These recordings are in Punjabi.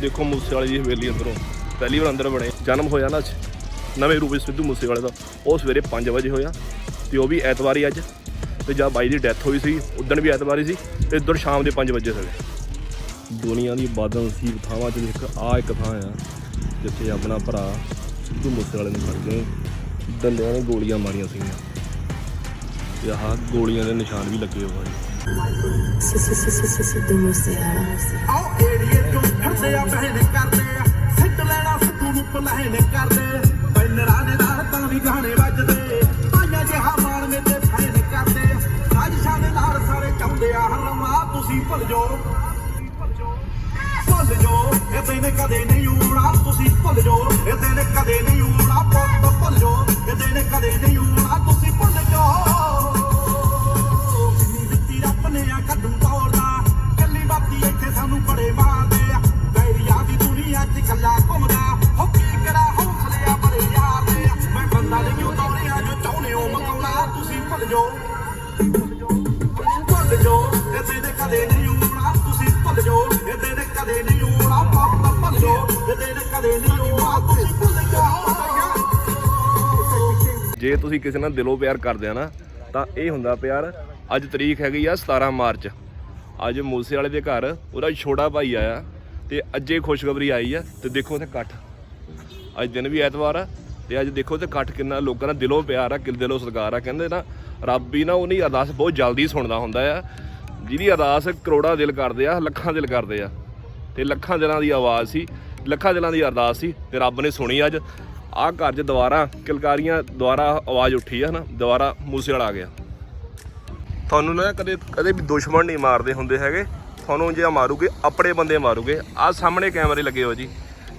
ਦੇਖੋ ਮੂਸੇ ਵਾਲੇ ਦੀ ਹਵੇਲੀ ਅੰਦਰੋਂ। ਪਹਿਲੀ ਵਾਰ ਅੰਦਰ ਬਣੇ ਜਨਮ ਹੋਇਆ ਨਾ ਅੱਜ। ਨਵੇਂ ਰੂਪ ਵਿੱਚ ਸਿੱਧੂ ਮੂਸੇ ਵਾਲੇ ਦਾ। ਉਹ ਸਵੇਰੇ 5 ਵਜੇ ਹੋਇਆ ਤੇ ਉਹ ਵੀ ਐਤਵਾਰ ਹੀ ਅੱਜ। ਤੇ ਜਦ ਬਾਈ ਦੀ ਡੈਥ ਹੋਈ ਸੀ ਉਦੋਂ ਵੀ ਐਤਵਾਰ ਹੀ ਸੀ ਤੇ ਇੱਧਰ ਸ਼ਾਮ ਦੇ 5 ਵਜੇ ਸੀਗੇ ਦੁਨੀਆ ਦੀ ਬਾਦਲ ਸੀ ਥਾਵਾਂ 'ਚ ਇੱਕ ਆ ਇੱਕ ਥਾਂ ਆ ਜਿੱਥੇ ਆਪਣਾ ਭਰਾ ਸਿੱਧੂ ਮੂਸੇ ਵਾਲੇ ਨੂੰ ਫੜ ਕੇ ਡੱਲਿਆਂ ਨੇ ਗੋਲੀਆਂ ਮਾਰੀਆਂ ਸੀਗੀਆਂ। ਤੇ ਆਹ ਗੋਲੀਆਂ ਦੇ ਨਿਸ਼ਾਨ ਵੀ ਲੱਗੇ ਹੋਏ ਆ। ਸਿੱਧੂ ਮੂਸੇਵਾਲਾ। ਆਓ ਏਰੀਏ ਚੋਂ ਫਿਰਦੇ ਆ ਬਹਿਨ ਕਰਦੇ ਆ। ਸਿੱਟ ਲੈਣਾ, ਸਿੱਧੂ ਨੂੰ ਪਲਾਹਨ ਕਰਦੇ। ਬੈਨਰਾਂ ਦੇ ਨਾਲ ਤਾਂ ਵੀ ਗਾਣੇ ਵੱਜਦੇ। ਆਇਆ ਜਿਹਾ ਮਾਰ ਤੇ ਫੈਨ ਕਰਦੇ। ਸਾਜ਼ਿਸ਼ਾਂ ਦੇ ਨਾਲ ਸਾਰੇ ਚਾਹੁੰਦੇ ਆ ਹਰਮਾ ਤੁਸੀਂ ਭੁੱਲ ਜਾਓ। ਭੁੱਲ ਜਾਓ ਇਹ ਦਿਨ ਕਦੇ ਨਹੀਂ ਆਉਣਾ, ਤੁਸੀਂ ਭੁੱਲ ਜਾਓ। ਇਹ ਨੇ ਕਦੇ ਨਹੀਂ ਆਉਣਾ, ਪੁੱਤ, ਭੁੱਲ ਜਾਓ। ਇਹ ਨੇ ਕਦੇ ਨਹੀਂ ਆਉਣਾ ਜੇ ਤੁਸੀਂ ਕਿਸੇ ਨਾਲ ਦਿਲੋਂ ਪਿਆਰ ਕਰਦੇ ਆ ਨਾ, ਤਾਂ ਇਹ ਹੁੰਦਾ ਪਿਆਰ, ਅੱਜ ਤਰੀਕ ਹੈਗੀ ਆ 17 ਮਾਰਚ। ਅੱਜ ਮੂਸੇ ਵਾਲੇ ਦੇ ਘਰ ਉਹਦਾ ਛੋਟਾ ਭਾਈ ਆਇਆ ਤੇ ਅੱਜੇ ਖੁਸ਼ਖਬਰੀ ਆਈ ਆ ਤੇ ਦੇਖੋ ਉੱਥੇ ਇਕੱਠ। ਅੱਜ ਦਿਨ ਵੀ ਐਤਵਾਰ ਆ ਤੇ ਅੱਜ ਦੇਖੋ ਤੇ ਇਕੱਠ ਕਿੰਨਾ ਲੋਕਾਂ ਦਾ ਦਿਲੋਂ ਪਿਆਰ ਆ ਕਿਲ ਦਿਲੋਂ ਸਤਿਕਾਰ ਆ। ਕਹਿੰਦੇ ਨਾ, ਰੱਬ ਹੀ ਨਾ ਉਹਦੀ ਅਰਦਾਸ ਬਹੁਤ ਜਲਦੀ ਸੁਣਦਾ ਹੁੰਦਾ ਆ। ਜਿਹਦੀ ਅਰਦਾਸ ਕਰੋੜਾਂ ਦਿਲ ਕਰਦੇ ਆ, ਲੱਖਾਂ ਦਿਲ ਕਰਦੇ ਆ। ਤੇ ਲੱਖਾਂ ਦਿਲਾਂ ਦੀ ਆਵਾਜ਼ ਸੀ। ਲੱਖਾਂ ਦਿਲਾਂ ਦੀ ਅਰਦਾਸ ਸੀ ਤੇ ਰੱਬ ਨੇ ਸੁਣੀ ਅੱਜ। ਆਹ ਘਰ 'ਚ ਦੁਬਾਰਾ ਕਿਲਕਾਰੀਆਂ, ਦੁਬਾਰਾ ਆਵਾਜ਼ ਉੱਠੀ ਹੈ ਨਾ ਦੁਬਾਰਾ ਮੂਸੇ ਵਾਲਾ ਆ ਗਿਆ। ਤੁਹਾਨੂੰ ਨਾ ਕਦੇ ਕਦੇ ਵੀ ਦੁਸ਼ਮਣ ਨਹੀਂ ਮਾਰਦੇ ਹੁੰਦੇ ਹੈਗੇ। ਤੁਹਾਨੂੰ ਜੇ ਮਾਰੂਗੇ, ਆਪਣੇ ਬੰਦੇ ਮਾਰੂਗੇ। ਆਹ ਸਾਹਮਣੇ ਕੈਮਰੇ ਲੱਗੇ ਹੋ ਜੀ,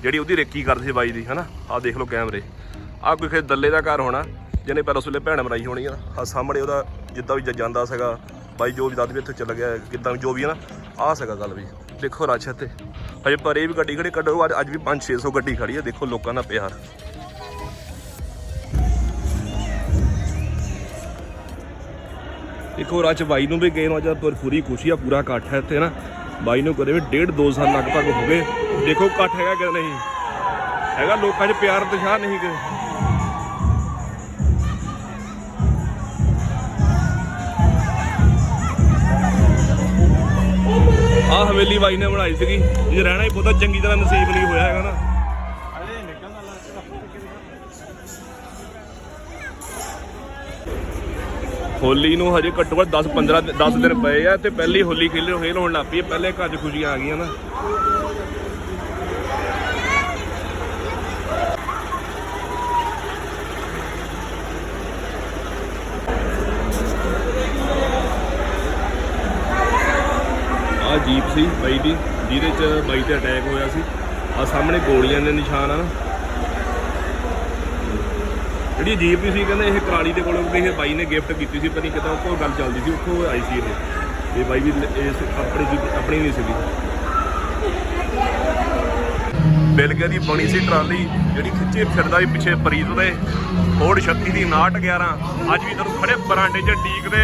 ਜਿਹੜੀ ਉਹਦੀ ਰੇਕੀ ਕਰਦੇ ਸੀ ਬਾਈ ਦੀ, ਹਨਾ? ਆਹ ਦੇਖ ਲਓ ਕੈਮਰੇ। ਆਹ ਕੋਈ ਖੇ ਦੱਲੇ ਦਾ ਘਰ ਹੋਣਾ, ਜਿਹਨੇ ਪਹਿਲਾਂ ਉਸ ਵੇਲੇ ਭੈਣ ਮਰਾਈ ਹੋਣੀ ਆ। ਆਹ ਸਾਹਮਣੇ ਉਹਦਾ ਜਿੱਦਾਂ ਵੀ ਜਾਂਦਾ ਸੀਗਾ, ਬਾਈ ਜੋ ਵੀ ਦੱਸ ਵੀ ਇੱਥੇ ਚੱਲ ਗਿਆ, ਕਿੱਦਾਂ ਵੀ ਜੋ ਵੀ ਹੈ ਨਾ। ਆ ਸਕਾ ਗੱਲ ਵੀ। ਦੇਖੋ ਰਸ਼ ਇੱਥੇ। ਹਜੇ ਪਰੇ ਵੀ ਗੱਡੀ ਖੜੀ, ਕੱਢੋ। ਅੱਜ- ਅੱਜ ਵੀ 5-600 ਗੱਡੀ ਖੜੀ ਹੈ ਦੇਖੋ ਲੋਕਾਂ ਦਾ ਪਿਆਰ। ਦੇਖੋ ਰਾਜ ਬਾਈ ਨੂੰ ਵੀ ਗਏ ਨੂੰ ਅੱਜ ਪਰ ਪੂਰੀ ਖੁਸ਼ੀ ਆ, ਪੂਰਾ ਇਕੱਠ ਹੈ ਇੱਥੇ ਨਾ। ਬਾਈ ਨੂੰ ਕਰੇ ਵੀ ਡੇਢ, ਦੋ ਸਾਲ ਲਗਭਗ ਹੋ ਗਏ। ਦੇਖੋ ਇਕੱਠ ਹੈਗਾ ਕਿ ਨਹੀਂ? ਹੈਗਾ ਲੋਕਾਂ 'ਚ ਪਿਆਰ ਦਿਖਾ ਨਹੀਂ ਕਿ ਆਹ ਹਵੇਲੀ ਬਾਈ ਨੇ ਬਣਾਈ ਸੀਗੀ। ਜੇ ਰਹਿਣਾ ਹੀ ਬਹੁਤਾ ਚੰਗੀ ਤਰ੍ਹਾਂ ਨਸੀਬ ਨਹੀਂ ਹੋਇਆ ਹੈਗਾ ਨਾ। ਹੋਲੀ ਨੂੰ ਹਜੇ ਘੱਟੋ ਘੱਟ 10 15 10 ਦਿਨ ਪਏ ਆ ਤੇ ਪਹਿਲੀ ਹੋਲੀ ਖੇਲ ਖੇਲ ਹੋਣ ਲੱਗ ਪਈ ਹੈ। ਪਹਿਲੇ ਘਰ 'ਚ ਖੁਸ਼ੀਆਂ ਆ ਗਈਆਂ ਨਾ। ਜੀਪ ਸੀ, ਬਾਈ ਦੀ, ਜਿਹਦੇ 'ਚ ਬਾਈ ਤੇ ਅਟੈਕ ਹੋਇਆ ਸੀ। ਆ ਸਾਹਮਣੇ ਗੋਲੀਆਂ ਦੇ ਨਿਸ਼ਾਨ ਆ। ਜਿਹੜੀ ਜੀਪ ਸੀ, ਕਹਿੰਦੇ ਇਹ ਕਰਾਲੀ ਦੇ ਕੋਲੋਂ ਕਿਸੇ ਬਾਈ ਨੇ ਗਿਫਟ ਕੀਤੀ ਸੀ, ਪਤਾ ਨਹੀਂ ਕਿਤਾ ਉਹ ਗੱਲ ਚੱਲਦੀ ਸੀ, ਉੱਥੋਂ ਆਈ ਸੀ ਇਹ। ਇਹ ਬਾਈ ਵੀ ਇਸ ਆਪਣੀ ਜੀਪ ਆਪਣੀ ਨਹੀਂ ਸੀਗੀ। ਬੇਲਗੇ ਦੀ ਬਣੀ ਸੀ ਟਰਾਲੀ, ਜਿਹੜੀ ਖਿੱਚੇ ਫਿਰਦਾ ਸੀ ਪਿੱਛੇ ਪ੍ਰੀਤ ਦੇ। ਫੋੜ 36 ਦੀ 911 ਅੱਜ ਵੀ ਤੁਹਾਨੂੰ ਖੜੇ ਬਰਾਂਡੇ 'ਚ ਡੀਕਦੇ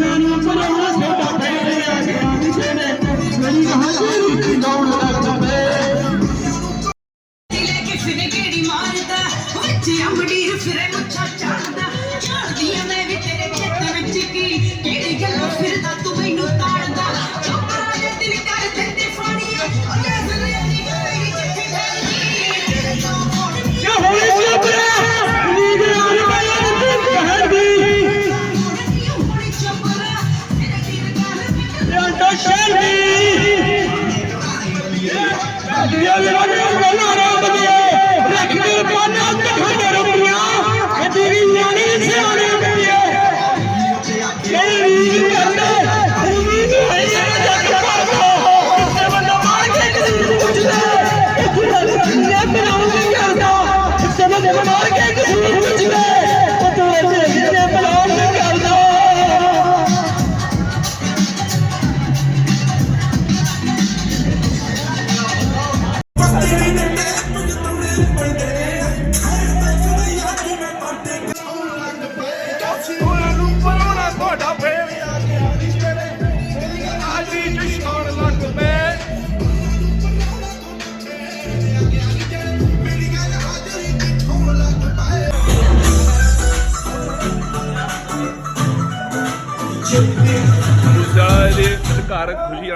ਲੈ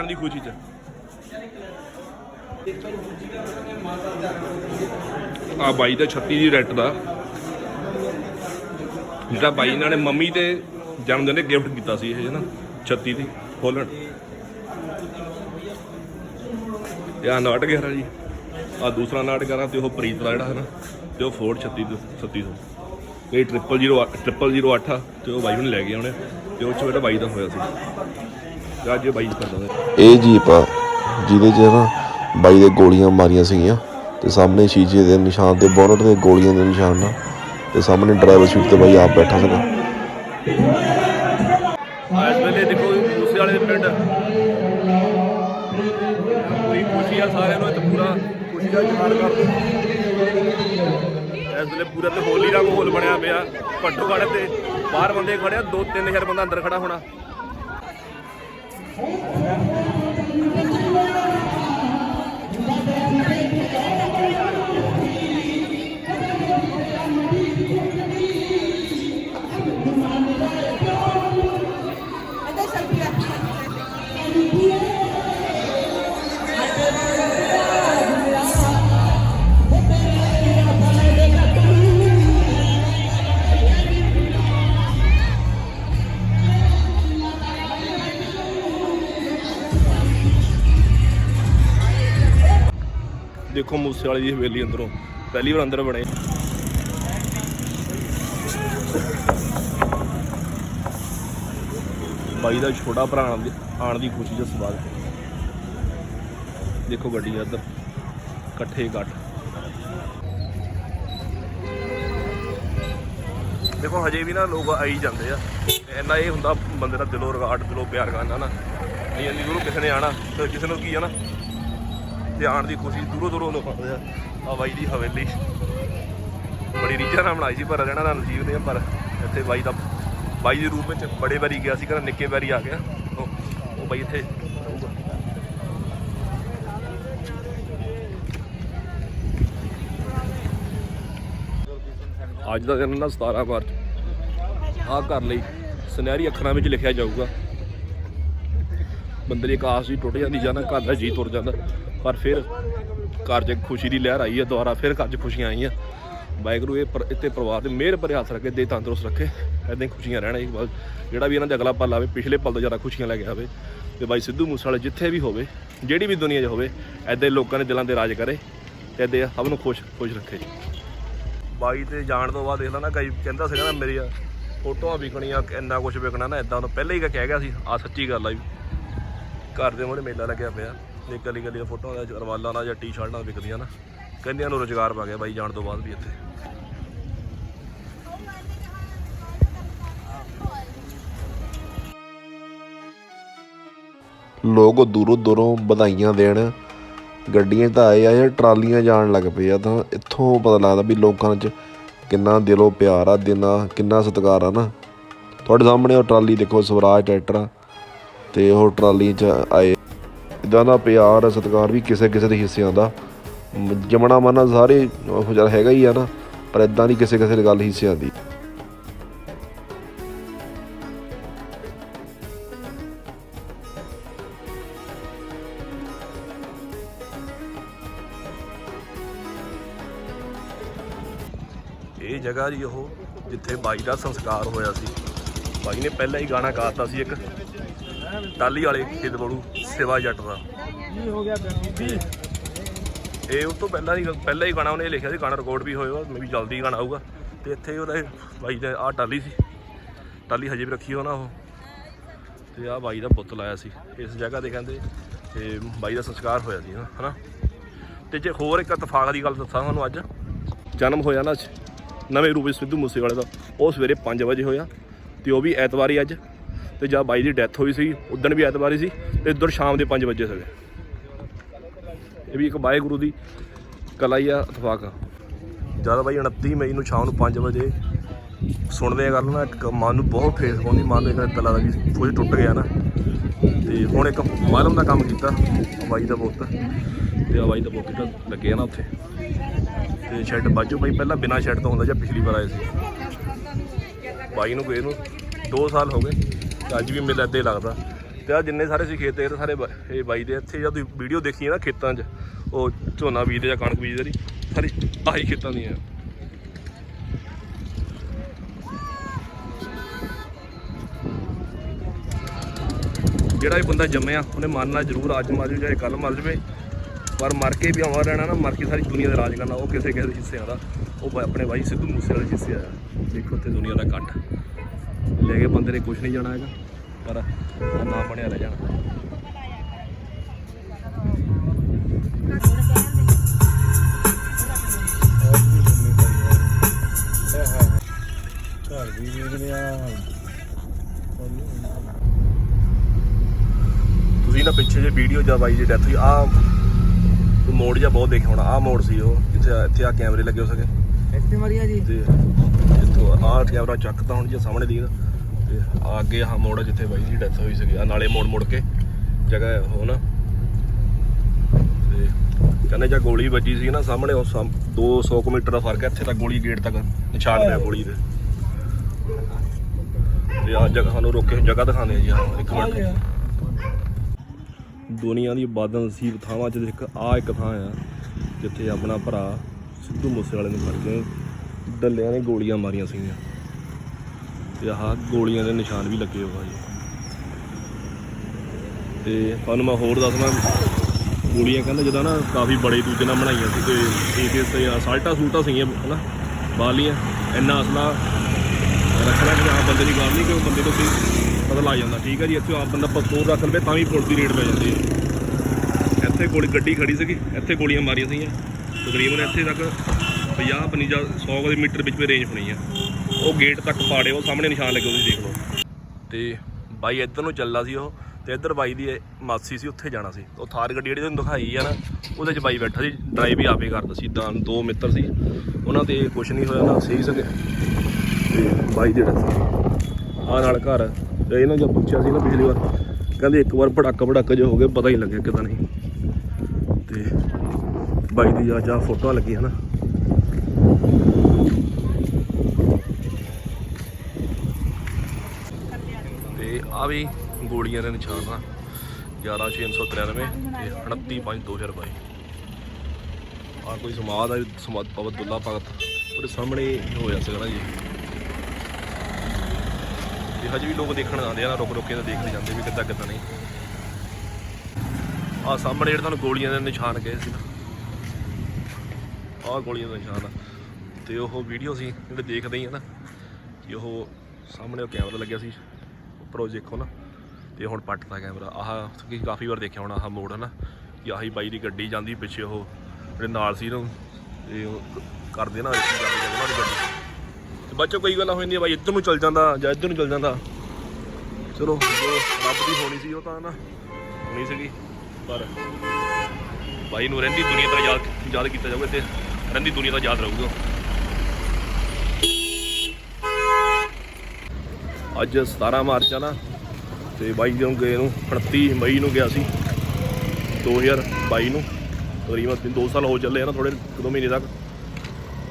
ਘਰ ਦੀ ਖੁਸ਼ੀ ਚ। ਆ ਬਾਈ ਦਾ 36 ਦੀ ਰੈਟ ਦਾ। ਜਿਹੜਾ ਬਾਈ ਇਹਨਾਂ ਨੇ ਮੰਮੀ ਤੇ ਜਨਮ ਦਿਨ ਦੇ ਗਿਫਟ ਕੀਤਾ ਸੀ ਇਹ ਨਾ? 36 ਦੀ, ਖੋਲਣ। ਇਹ ਆ ਨਾਟ ਗਿਆ ਜੀ। ਆ ਦੂਸਰਾ ਨਾਟ ਕਰਾਂ ਤੇ ਉਹ ਪ੍ਰੀਤ ਦਾ ਜਿਹੜਾ, ਹੈ ਨਾ? ਤੇ ਉਹ ਫੋਰਡ 36 ਤੋਂ 3700 ਇਹ 0008 0008 ਆ ਤੇ ਉਹ ਬਾਈ ਨੂੰ ਲੈ ਗਏ ਉਹਨੇ ਤੇ ਉਹ ਚ ਜਿਹੜਾ ਬਾਈ ਦਾ ਹੋਇਆ ਸੀ। ਅੱਜ ਇਹ ਬਾਈ ਕਰਦਾ ਹੋਇਆ ਇਹ ਜੀਪ ਆ ਜਿਹਦੇ 'ਚ ਨਾ ਬਾਈ ਦੇ ਗੋਲੀਆਂ ਮਾਰੀਆਂ ਸੀਗੀਆਂ ਤੇ ਸਾਹਮਣੇ ਸ਼ੀਸ਼ੇ ਦੇ ਨਿਸ਼ਾਨ ਤੇ ਬੋਨਟ ਤੇ ਗੋਲੀਆਂ ਦੇ ਨਿਸ਼ਾਨ ਨਾਲ ਤੇ ਸਾਹਮਣੇ ਡਰਾਈਵਰ ਸੀਟ ਤੇ ਬਾਈ ਆਪ ਬੈਠਾ ਸੀਗਾ। ਇਸ ਵੇਲੇ ਦੇਖੋ ਮੂਸੇ ਵਾਲੇ ਦੇ ਪਿੰਡ। ਕੋਈ ਖੁਸ਼ੀ ਆ ਸਾਰਿਆਂ ਨੂੰ ਤੇ ਪੂਰਾ ਖੁਸ਼ੀ ਦਾ ਇਜ਼ਹਾਰ ਕਰਦੇ ਇਸ ਵੇਲੇ ਪੂਰਾ ਤੇ ਹੋਲੀ ਦਾ ਮਾਹੌਲ ਬਣਿਆ ਪਿਆ। ਘੱਟੋ ਘੱਟ ਤੇ ਬਾਹਰ ਬੰਦੇ ਖੜੇ ਆ 2-3000 ਬੰਦਾ ਅੰਦਰ ਖੜਾ ਹੋਣਾ। Okay. ਮੂਸੇ ਵਾਲੇ ਦੀ ਹਵੇਲੀ ਅੰਦਰੋਂ। ਪਹਿਲੀ ਵਾਰ ਅੰਦਰ ਬਣੇ। ਬਾਈ ਦਾ ਛੋਟਾ ਭਰਾ ਆਉਣ ਦੀ- ਖੁਸ਼ੀ ਦਾ ਸਵਾਲ ਦੇਖੋ ਗੱਡੀ ਇੱਧਰ। ਇਕੱਠੇ ਗੱਠ ਦੇਖੋ, ਹਜੇ ਵੀ ਨਾ ਲੋਕ ਆਈ ਜਾਂਦੇ ਆ। ਇੰਨਾ ਇਹ ਹੁੰਦਾ ਬੰਦੇ ਦਾ ਦਿਲੋਂ ਰਿਕਾਰਡ ਦਿਲੋਂ ਪਿਆਰ ਕਰਨਾ ਨਾ। ਨਹੀਂ, ਇੰਨੀ ਦੂਰੋਂ ਕਿਸੇ ਨੇ ਆਣਾ ਤੇ ਕਿਸੇ ਨੂੰ ਕੀ ਆ ਨਾ ਤੇ ਆਉਣ ਦੀ ਕੋਸ਼ਿਸ਼ ਦੂਰੋਂ ਦੂਰੋਂ ਲੋਕ ਆਉਂਦੇ ਆ। ਆ ਬਾਈ ਦੀ ਹਵੇਲੀ। ਬੜੀ ਰੀਝਾਂ ਨਾਲ ਬਣਾਈ ਸੀ ਪਰ ਰਹਿਣਾ ਨਾਲ ਨਸੀਬ ਨਹੀਂ ਆ, ਪਰ ਇੱਥੇ ਬਾਈ ਦਾ ਬਾਈ ਦੇ ਰੂਪ ਵਿੱਚ ਬੜੇ ਵਾਰੀ ਗਿਆ ਸੀ ਘਰ ਨਿੱਕੇ ਵਾਰੀ ਆ ਗਿਆ। ਉਹ ਬਾਈ ਇੱਥੇ ਅੱਜ ਦਾ ਦਿਨ ਨਾ 17 ਮਾਰਚ। ਆਹ ਘਰ ਲਈ ਸੁਨਹਿਰੀ ਅੱਖਰਾਂ ਵਿੱਚ ਲਿਖਿਆ ਜਾਊਗਾ। ਬੰਦੇ ਦੀ ਆਸ ਜੀ ਟੁੱਟ ਜਾਂਦੀ ਜਾਂ ਨਾ ਘਰ ਦਾ ਜੀ ਤੁਰ ਜਾਂਦਾ। ਪਰ ਫਿਰ ਘਰ 'ਚ ਖੁਸ਼ੀ ਦੀ ਲਹਿਰ ਆਈ ਹੈ, ਦੁਬਾਰਾ ਫਿਰ ਘਰ 'ਚ ਖੁਸ਼ੀਆਂ ਆਈਆਂ। ਵਾਹਿਗੁਰੂ, ਇਹ ਪਰ- ਇੱਥੇ ਪਰਿਵਾਰ ਦੇ ਮਿਹਰ ਭਰੇ ਹੱਥ ਰੱਖੇ, ਦੇ ਤੰਦਰੁਸਤ ਰੱਖੇ। ਐਦਾਂ ਹੀ ਖੁਸ਼ੀਆਂ ਰਹਿਣਾ ਇੱਕ ਵਾਰ ਜਿਹੜਾ ਵੀ ਇਹਨਾਂ ਦੇ ਅਗਲਾ ਪਲ ਆਵੇ, ਪਿਛਲੇ ਪਲ ਤੋਂ ਜ਼ਿਆਦਾ ਖੁਸ਼ੀਆਂ ਲੈ ਕੇ ਆਵੇ। ਤੇ ਬਾਈ ਸਿੱਧੂ ਮੂਸੇਵਾਲੇ ਜਿੱਥੇ ਵੀ ਹੋਵੇ, ਜਿਹੜੀ ਵੀ ਦੁਨੀਆ 'ਚ ਹੋਵੇ ਐਦਾਂ ਲੋਕਾਂ ਦੇ ਦਿਲਾਂ ਤੇ ਰਾਜ ਕਰੇ ਤੇ ਐਦਾਂ ਸਭ ਨੂੰ ਖੁਸ਼ ਖੁਸ਼ ਰੱਖੇ ਜੀ। ਬਾਈ ਤੇ ਜਾਣ ਤੋਂ ਬਾਅਦ ਦੇਖ ਲਾ ਨਾ ਕਈ ਕਹਿੰਦਾ ਸੀਗਾ ਨਾ ਮੇਰੀ ਫੋਟੋਆਂ ਵਿਕਣੀਆਂ ਇੰਨਾ ਕੁਝ ਵਿਕਣਾ ਨਾ ਇਦਾਂ ਤਾਂ ਪਹਿਲਾਂ ਹੀ ਕਹਿ ਗਿਆ ਸੀ ਆ ਸੱਚੀ ਗੱਲ ਆ ਵੀ ਘਰ ਦੇ ਮੂਹਰੇ ਮੇਲਾ ਲੱਗਿਆ ਪਿਆ। ਤੇ ਗਲੀ ਗਲੀ ਫੋਟੋਆਂ ਦਾ ਰਵਾਲਾਂ ਨਾਲ ਜਾਂ ਟੀ-ਸ਼ਰਟਾਂ ਵਿਕਦੀਆਂ ਨਾ, ਕਹਿੰਦਿਆਂ ਨੂੰ ਰੁਜ਼ਗਾਰ ਪਾ ਗਿਆ ਬਾਈ ਜਾਣ ਤੋਂ ਬਾਅਦ ਵੀ ਇੱਥੇ। ਲੋਕ ਦੂਰੋਂ ਦੂਰੋਂ ਵਧਾਈਆਂ ਦੇਣ, ਗੱਡੀਆਂ ਤਾਂ ਆਏ ਆ ਜਾਂ ਟਰਾਲੀਆਂ ਜਾਣ ਲੱਗ ਪਏ ਆ, ਤਾਂ ਇੱਥੋਂ ਪਤਾ ਲੱਗਦਾ ਵੀ ਲੋਕਾਂ 'ਚ ਕਿੰਨਾ ਦਿਲੋਂ ਪਿਆਰ ਆ, ਦਿਨਾ ਕਿੰਨਾ ਸਤਿਕਾਰ ਆ ਨਾ। ਤੁਹਾਡੇ ਸਾਹਮਣੇ ਉਹ ਟਰਾਲੀ ਦੇਖੋ ਸਵਰਾਜ ਟਰੈਕਟਰ ਆ, ਤੇ ਉਹ ਟਰਾਲੀ 'ਚ ਆਏ ਇਦਾਂ ਦਾ ਪਿਆਰ, ਸਤਿਕਾਰ ਵੀ ਕਿਸੇ ਕਿਸੇ ਦੇ ਹਿੱਸਿਆਂ ਦਾ। ਜਮਣਾ ਮਨਾ ਸਾਰੇ ਉਹ ਜਿਹਾ ਹੈਗਾ ਹੀ ਆ ਨਾ, ਪਰ ਇਦਾਂ ਦੀ ਕਿਸੇ ਕਿਸੇ ਦੀ ਗੱਲ ਹਿੱਸਿਆਂ ਦੀ। ਇਹ ਜਗ੍ਹਾ ਜੀ ਉਹ, ਜਿੱਥੇ ਬਾਈ ਦਾ ਸੰਸਕਾਰ ਹੋਇਆ ਸੀ। ਬਾਈ ਨੇ ਪਹਿਲਾਂ ਹੀ ਗਾਣਾ ਗਾਤਾ ਸੀ ਇੱਕ। ਟਾਲੀ ਵਾਲੇ ਖੇਤ ਬੜੂ ਸੇਵਾ ਜੱਟ ਦਾ। ਇਹ ਉਸ ਤੋਂ ਪਹਿਲਾਂ ਹੀ ਪਹਿਲਾਂ ਹੀ ਗਾਣਾ ਉਹਨੇ ਲਿਖਿਆ ਸੀ ਗਾਣਾ ਰਿਕਾਰਡ ਵੀ ਹੋਇਆ ਮੈਂ ਵੀ ਜਲਦੀ ਗਾਣਾ ਆਊਗਾ। ਤੇ ਇੱਥੇ ਉਹਦਾ ਇਹ ਬਾਈ ਦਾ ਆ ਟਾਲੀ ਸੀ। ਟਾਲੀ ਹਜੇ ਵੀ ਰੱਖੀ ਹੋ ਨਾ ਉਹ। ਤੇ ਆ ਬਾਈ ਦਾ ਬੁੱਤ ਲਾਇਆ ਸੀ ਇਸ ਜਗ੍ਹਾ ਤੇ ਕਹਿੰਦੇ ਤੇ ਬਾਈ ਦਾ ਸੰਸਕਾਰ ਹੋਇਆ ਸੀ ਹਨਾ? ਤੇ ਜੇ ਹੋਰ ਇੱਕ ਇਤਫਾਕ ਦੀ ਗੱਲ ਦੱਸਾਂ ਤੁਹਾਨੂੰ ਅੱਜ ਜਨਮ ਹੋਇਆ ਨਾ ਨਵੇਂ ਰੂਪ ਵਿੱਚ ਸਿੱਧੂ ਮੂਸੇਵਾਲੇ ਦਾ। ਉਹ ਸਵੇਰੇ 5 ਵਜੇ ਹੋਇਆ ਤੇ ਉਹ ਵੀ ਐਤਵਾਰੀ ਅੱਜ। ਤੇ ਜਦ ਬਾਈ ਦੀ ਡੈਥ ਹੋਈ ਸੀ ਉਦੋਂ ਵੀ ਐਤਵਾਰੀ ਸੀ ਤੇ ਇੱਧਰ ਸ਼ਾਮ ਦੇ 5 ਵਜੇ ਸੀਗੇ। ਇਹ ਵੀ ਇੱਕ ਵਾਹਿਗੁਰੂ ਦੀ ਕਲਾ ਹੀ ਆ ਇਤਫਾਕ ਆ। ਜਦ ਬਾਈ 29 ਮਈ ਨੂੰ ਸ਼ਾਮ ਨੂੰ 5 ਵਜੇ ਸੁਣਦੇ ਆ ਗੱਲ ਨਾ ਇੱਕ ਮਨ ਨੂੰ ਬਹੁਤ ਠੇਸ ਪਾਉਂਦੀ ਮਨ ਨੂੰ ਇੱਕ ਤਲਾ ਲੱਗੀ ਕੁਝ ਟੁੱਟ ਗਿਆ ਨਾ। ਤੇ ਹੁਣ ਇੱਕ ਮਾਲਮ ਦਾ ਕੰਮ ਕੀਤਾ ਬਾਈ ਦਾ ਪੁੱਤ। ਤੇ ਆ ਬਾਈ ਦਾ ਪੁੱਤ ਤਾਂ ਲੱਗੇ ਨਾ ਉੱਥੇ? ਤੇ ਸ਼ੈੱਡ ਬਾਜੂ ਬਾਈ ਪਹਿਲਾਂ ਬਿਨਾ ਸ਼ੈੱਡ ਤੋਂ ਹੁੰਦਾ ਜਾਂ ਪਿਛਲੀ ਵਾਰ ਆਏ ਸੀ। ਬਾਈ ਨੂੰ ਗਏ ਨੂੰ 2 ਸਾਲ ਹੋ ਗਏ। ਅੱਜ ਵੀ ਮੇਲਾ ਇੱਦਾਂ ਹੀ ਲੱਗਦਾ। ਤੇ ਆ ਜਿੰਨੇ ਸਾਰੇ ਸੀ ਖੇਤ ਇਹ ਸਾਰੇ ਬ- ਇਹ ਬਾਈ ਦੇ ਇੱਥੇ ਜਦ ਤੁਸੀਂ ਵੀਡੀਓ ਦੇਖੀ ਹੈ ਨਾ ਖੇਤਾਂ 'ਚ, ਉਹ ਝੋਨਾ ਬੀਜਦੇ ਜਾਂ ਕਣਕ ਬੀਜਦੇ ਦੀ ਸਾਰੀ ਆਹੀ ਖੇਤਾਂ ਦੀਆਂ। ਜਿਹੜਾ ਵੀ ਬੰਦਾ ਜੰਮਿਆ, ਉਹਨੇ ਮਰਨਾ ਜ਼ਰੂਰ, ਅੱਜ ਮਰ ਜਾਵੇ ਚਾਹੇ ਕੱਲ ਮਰ ਜਾਵੇ। ਪਰ ਮਰ ਕੇ ਵੀ ਆਵਾਂ ਰਹਿਣਾ ਨਾ, ਮਰ ਕੇ ਸਾਰੀ ਦੁਨੀਆ ਦਾ ਰਾਜ ਕਰਨਾ, ਉਹ ਕਿਸੇ ਕਿਸੇ ਦੇ ਹਿੱਸੇ ਆਉਂਦਾ ਉਹ ਬਾ- ਆਪਣੇ ਬਾਈ ਸਿੱਧੂ ਮੂਸੇ ਵਾਲੇ ਹਿੱਸੇ ਆਇਆ ਦੇਖੋ ਤੇ ਦੁਨੀਆ ਦਾ ਕੱਟ ਲੈ ਕੇ ਬੰਦੇ ਨੇ ਕੁਝ ਨਹੀਂ ਜਾਣਾ ਹੈਗਾ ਪਰ ਨਾਮ ਬਣਿਆ ਰਹਿ ਜਾਣਾ। ਤੁਸੀਂ ਨਾ ਪਿੱਛੇ ਜੇ ਵੀਡੀਓ ਜਾਂ ਬਾਈ ਦੀ ਡੈਥ ਹੋਈ ਆ ਮੋੜ ਜਾਂ ਬਹੁਤ ਦੇਖਿਆ ਹੋਣਾ ਆ ਮੋੜ ਸੀ ਉਹ ਜਿੱਥੇ ਇੱਥੇ ਆ ਕੈਮਰੇ ਲੱਗੇ ਹੋ ਸਕੇ। ਇੱਥੇ ਮਰੀਆ ਜੀ। ਤੇ ਇੱਥੋਂ ਆ ਕੈਮਰਾ ਚੱਕਦਾ ਹੁਣ ਜੇ ਸਾਹਮਣੇ ਦੀ ਤੇ ਆ ਅੱਗੇ ਆ ਮੋੜ ਜਿੱਥੇ ਬਾਈ ਦੀ ਡੈਥ ਹੋਈ ਸੀਗੀ। ਆ ਨਾਲੇ ਮੋੜ ਮੁੜ ਕੇ ਜਗ੍ਹਾ ਹੈ ਨਾ। ਤੇ ਕਹਿੰਦੇ ਜਾਂ ਗੋਲੀ ਵੱਜੀ ਸੀ ਨਾ ਸਾਹਮਣੇ, ਉਹ 200 ਕੁ ਮੀਟਰ ਦਾ ਫ਼ਰਕ ਹੈ ਇੱਥੇ ਤੱਕ ਗੋਲੀ ਗੇਟ ਤੱਕ ਨਿਸ਼ਾਨ ਪਿਆ ਗੋਲੀ ਦੇ। ਤੇ ਆ ਜਗ੍ਹਾ ਸਾਨੂੰ ਰੋਕੇ ਜਗ੍ਹਾ ਦਿਖਾਉਂਦੇ ਆ ਜੀ ਇੱਕ ਮਿੰਟ। ਦੁਨੀਆ ਦੀ ਬਾਦਲ ਨਸੀਬ ਥਾਵਾਂ 'ਚ ਇੱਕ ਆ ਇੱਕ ਥਾਂ ਆ, ਜਿੱਥੇ ਆਪਣਾ ਭਰਾ ਸਿੱਧੂ ਮੂਸੇਵਾਲੇ ਨੂੰ ਫੜ ਕੇ ਡੱਲਿਆਂ ਨੇ ਗੋਲੀਆਂ ਮਾਰੀਆਂ ਸੀਗੀਆਂ। ਤੇ ਆਹ ਗੋਲੀਆਂ ਦੇ ਨਿਸ਼ਾਨ ਵੀ ਲੱਗੇ ਹੋਏ ਆ ਜੀ। ਤੇ ਤੁਹਾਨੂੰ ਮੈਂ ਹੋਰ ਦੱਸਣਾ ਗੋਲੀਆਂ ਕਹਿੰਦਾ ਜਦੋਂ ਨਾ ਕਾਫੀ ਬੜੇ ਦੂਜੇ ਨਾਲ ਬਣਾਈਆਂ ਸੀ ਤੇ ਇਹ ਤੇ ਸਾਲਟਾ ਸੂਟਾ ਸੀਗੀਆਂ, ਹਨਾ? ਬਾਲੀਆਂ, ਇੰਨਾ ਅਸਲਾ ਰੱਖਣਾ ਕਿ ਆਪ ਬੰਦੇ ਦੀ ਗੱਲ ਨਹੀਂ ਕਿ ਉਹ ਬੰਦੇ ਤੋਂ ਕੋਈ ਪਤਾ ਲੱਗ ਜਾਂਦਾ। ਠੀਕ ਹੈ ਜੀ, ਇੱਥੇ ਆਪ ਬੰਦਾ ਪਸਤੌਲ ਰੱਖ ਲਵੇ ਤਾਂ ਵੀ ਪੁਲਿਸ ਦੀ ਰੇਡ ਪੈ ਜਾਂਦੀ ਹੈ। ਇੱਥੇ ਗੋਲੀ, ਗੱਡੀ ਖੜੀ ਸੀਗੀ, ਇੱਥੇ ਗੋਲੀਆਂ ਮਾਰੀਆਂ ਸੀਗੀਆਂ। ਤਕਰੀਬਨ ਇੱਥੇ ਤੱਕ 50 52 100 ਦੇ ਮੀਟਰ ਵਿੱਚ ਵੀ ਰੇਂਜ ਹੋਣੀ ਆ। ਉਹ ਗੇਟ ਤੱਕ ਪਾੜੇ, ਉਹ ਸਾਹਮਣੇ ਨਿਸ਼ਾਨ ਲੱਗੇ ਉਹਦੀ ਦੇਖ ਲਓ। ਤੇ ਬਾਈ ਇੱਧਰ ਨੂੰ ਚੱਲਦਾ ਸੀ ਉਹ, ਤੇ ਇੱਧਰ ਬਾਈ ਦੀ ਮਾਸੀ ਸੀ, ਉੱਥੇ ਜਾਣਾ ਸੀ। ਉਹ ਥਾਰ ਗੱਡੀ ਜਿਹੜੀ ਤੁਹਾਨੂੰ ਦਿਖਾਈ ਆ ਨਾ, ਉਹਦੇ 'ਚ ਬਾਈ ਬੈਠਾ ਸੀ ਡਰਾਈਵ ਵੀ ਆਪੇ ਕਰਦਾ ਸੀ ਤਾਂ ਦੋ ਮਿੱਤਰ ਸੀ। ਉਹਨਾਂ ਤੇ ਕੁਝ ਨਹੀਂ ਹੋਇਆ, ਨਾ ਸਹੀ ਸਕੇ। ਤੇ ਬਾਈ ਦੇ ਆ ਨਾਲ ਘਰ ਤੇ ਇਹਨਾਂ ਜੋ ਪੁੱਛਿਆ ਸੀ ਨਾ ਪਿਛਲੀ ਵਾਰ, ਕਹਿੰਦੇ ਇੱਕ ਵਾਰ ਭੜਾਕਾ ਪੜਾਕਾ ਜੋ ਹੋ ਗਿਆ ਪਤਾ ਹੀ ਲੱਗਿਆ ਕਿਦਾਂ ਨਹੀਂ। ਤੇ ਬਾਈ ਦੀ ਜਾ ਜਾ ਫੋਟੋਆਂ ਲੱਗੀਆਂ ਹਨਾ ਤੇ ਆ ਵੀ ਗੋਲੀਆਂ ਦੇ ਨਿਸ਼ਾਨ ਆ। 11693 ਤੇ 29/5/2022 ਆ ਕੋਈ ਸਮਾਦ ਆ ਸਮਾਦ ਪਵਤੁੱਲਾ ਭਗਤ। ਉਹਦੇ ਸਾਹਮਣੇ ਹੋਇਆ ਸੀਗਾ ਨਾ ਜੀ। ਤੇ ਹਜੇ ਵੀ ਲੋਕ ਦੇਖਣ ਆਉਂਦੇ ਆ ਰੁਕ ਰੁਕ ਕੇ ਤਾਂ ਦੇਖਦੇ ਜਾਂਦੇ ਵੀ ਕਿੱਦਾਂ ਕਿੱਦਾਂ ਨਹੀਂ। ਆ ਸਾਹਮਣੇ ਜਿਹੜੇ ਤੁਹਾਨੂੰ ਗੋਲੀਆਂ ਦੇ ਨਿਸ਼ਾਨ ਗਏ ਸੀ ਨਾ। ਆਹ ਗੋਲੀਆਂ ਦੇ ਨਿਸ਼ਾਨ ਆ। ਤੇ ਉਹ ਵੀਡੀਓ ਸੀ ਜਿਹੜੇ ਦੇਖਦੇ ਹੀ ਆ ਨਾ ਕਿ ਉਹ ਸਾਹਮਣੇ ਉਹ ਕੈਮਰਾ ਲੱਗਿਆ ਸੀ। ਉੱਪਰੋਂ ਦੇਖੋ ਨਾ, ਤੇ ਹੁਣ ਪੱਟਦਾ ਕੈਮਰਾ ਆਹ ਤੁਸੀਂ ਕਾਫੀ ਵਾਰ ਦੇਖਿਆ ਹੋਣਾ ਆਹ ਮੋੜ ਹੈ ਨਾ ਕਿ ਆਹੀ ਬਾਈ ਦੀ ਗੱਡੀ ਜਾਂਦੀ ਪਿੱਛੇ ਉਹ, ਜਿਹੜੇ ਨਾਲ ਸੀ ਨੂੰ ਤੇ ਕਰਦੇ ਨਾ ਜਾਂਦੇ ਜਾਂਦੇ ਉਹਨਾਂ ਦੀ ਗੱਡੀ। ਤੇ ਬੱਚੋ ਕੋਈ ਗੱਲ ਹੋ ਜਾਂਦੀ ਬਾਈ ਇੱਧਰ ਨੂੰ ਚੱਲ ਜਾਂਦਾ ਜਾਂ ਇੱਧਰ ਨੂੰ ਚੱਲ ਜਾਂਦਾ। ਚਲੋ, ਜੋ ਰੱਬ ਦੀ ਹੋਣੀ ਸੀ ਉਹ ਤਾਂ ਨਾ, ਹੋਣੀ ਸੀਗੀ, ਪਰ ਬਾਈ ਨੂੰ ਰਹਿੰਦੀ ਦੁਨੀਆ ਦਾ ਯਾਦ ਯਾਦ ਕੀਤਾ ਜਾਊਗਾ ਤੇ ਰਹਿੰਦੀ ਦੁਨੀਆ ਦਾ ਯਾਦ ਰਹੂਗਾ ਅੱਜ 17 ਮਾਰਚ ਆ ਨਾ, ਤੇ ਬਾਈ ਜਦੋਂ ਗਏ ਨੂੰ 29 ਮਈ ਨੂੰ ਗਿਆ ਸੀ 2022 ਨੂੰ, ਤਕਰੀਬਨ 2 ਸਾਲ ਹੋ ਚੱਲੇ ਆ ਨਾ ਥੋੜੇ ਦੋ ਮਹੀਨੇ ਤੱਕ।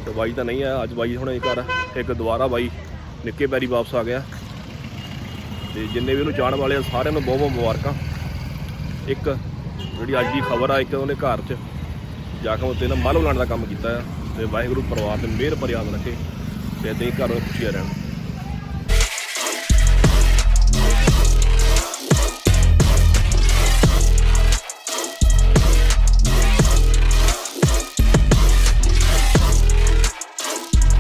ਤੇ ਬਾਈ ਤਾਂ ਨਹੀਂ ਆ ਅੱਜ ਬਾਈ ਹੁਣ ਇਹ ਘਰ ਇੱਕ ਦੁਬਾਰਾ ਬਾਈ ਨਿੱਕੇ ਪੈਰੀ ਵਾਪਸ ਆ ਗਿਆ। ਤੇ ਜਿੰਨੇ ਵੀ ਉਹਨੂੰ ਜਾਣ ਵਾਲੇ ਆ, ਸਾਰਿਆਂ ਨੂੰ ਬਹੁਤ ਬਹੁਤ ਮੁਬਾਰਕਾਂ। ਇੱਕ ਜਿਹੜੀ ਅੱਜ ਦੀ ਖਬਰ ਆ, ਇੱਕ ਉਹਨੇ ਘਰ 'ਚ ਜ਼ਖਮ ਉੱਤੇ ਨਾ ਮਲਮ ਲਾਉਣ ਦਾ ਕੰਮ ਕੀਤਾ ਆ। ਤੇ ਵਾਹਿਗੁਰੂ ਪਰਿਵਾਰ ਦੇ ਮਿਹਰ ਭਰਿਆ ਰੱਖੇ, ਤੇ ਏਦਾਂ ਹੀ ਘਰ ਖੁਸ਼ੀਆਂ ਰਹਿਣ।